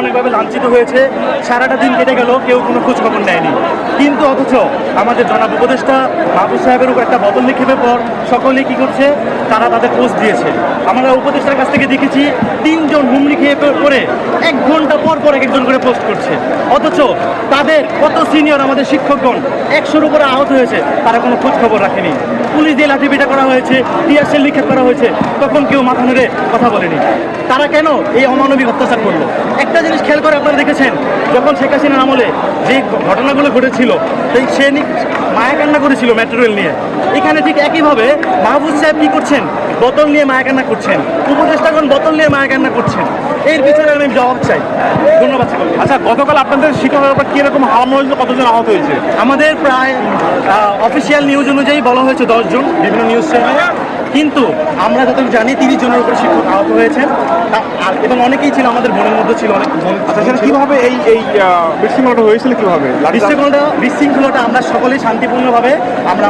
অনেকভাবে লাঞ্ছিত হয়েছে। সারাটা দিন কেটে গেল কেউ কোনো খোঁজখবর নেয়নি। কিন্তু অথচ আমাদের জনাব উপদেষ্টা মাহবুব সাহেবের উপর একটা বদল নিক্ষেপের পর সকলে কি করছে? তারা তাদের পোস্ট দিয়েছে। আমরা উপদেষ্টার কাছ থেকে দেখেছি তিনজন হুমড়ি খেয়ে পরে এক ঘণ্টা পর পর এক একজন করে পোস্ট করছে। অথচ তাদের কত সিনিয়র আমাদের শিক্ষকগণ একশোর উপরে আহত হয়েছে, তারা কোনো খোঁজ খবর রাখেনি। পুলিশ দিয়ে লাঠিপিটা করা হয়েছে টিয়ারশেল নিক্ষেপ করা হয়েছে, তখন কেউ মাথা নেড়ে কথা বলেনি। তারা কেন এই অমানবিক অত্যাচার করল? একটা জিনিস খেয়াল করে আপনারা দেখেছেন, যখন শেখ হাসিনার আমলে যে ঘটনাগুলো ঘটেছিল সে নি- মায়া কান্না করেছিল মেট্রো রেল নিয়ে। এখানে ঠিক একইভাবে মাহবুব সাহেব কি করছেন? বোতল নিয়ে মায়া কান্না করছেন। উপদেষ্টাগণ বোতল নিয়ে মায়া কান্না করছেন। এর পিছনে আমি জবাব চাই। ধন্যবাদ আচ্ছা গতকাল আপনাদের শিক্ষকের উপর কীরকম হামলা হয়েছে কতজন আহত হয়েছে? আমাদের প্রায় অফিসিয়াল নিউজ অনুযায়ী বলা হয়েছে দশজন বিভিন্ন নিউজ চ্যানেলে কিন্তু আমরা যতটুকু জানি তিরিশ জনের উপর শিক্ষক আহত হয়েছেন। আর এবং অনেকেই ছিল আমাদের মনের মধ্যে ছিল অনেক আচ্ছা কীভাবে এই এই বিশৃঙ্খলাটা হয়েছিল কীভাবে? বিশৃঙ্খলাটা বিশৃঙ্খলাটা আমরা সকলেই শান্তিপূর্ণভাবে আমরা